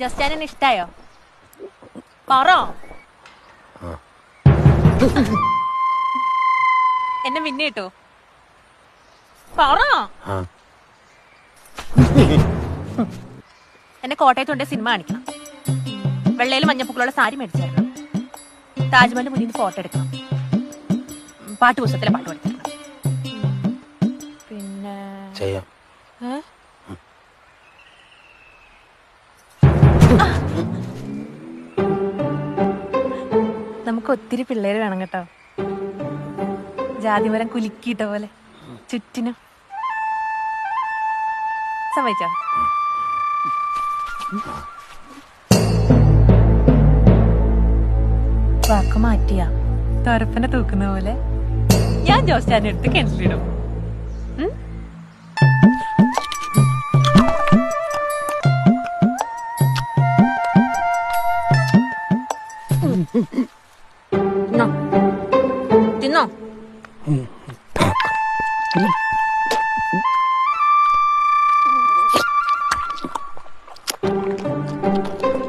ജസ്റ്റാനിന് ഇഷ്ടായോ? പറ. എന്നെ പിന്നെ കിട്ടോ? പറ. എന്നെ കോട്ടയത്ത് കൊണ്ടേ സിനിമ കാണിക്കണം. വെള്ളയിൽ മഞ്ഞപ്പൂക്കളുള്ള സാരി മേടിച്ചായിരുന്നു. താജ്മഹലിന്റെ മുന്നിൽ നിന്ന് ഫോട്ടോ എടുക്കണം. പാട്ട് പുസ്തകത്തിലെ പാട്ട് പഠിക്കണം. പിന്നെ ചെയ്യാം. ഏ? നമുക്ക് ഒത്തിരി പിള്ളേര് വേണം കേട്ടോ. ജാതിമരം കുലുക്കിയിട്ട പോലെ. ചുറ്റിനും. സമ്മതിച്ചോ വാക്ക് മാറ്റിയ. തൊരപ്പനെ തൂക്കുന്ന പോലെ. ഞാൻ ജോസ്റ്റാനെ എടുത്ത് കിണറ്റിലിടും. తిన్నాం తిన్నాం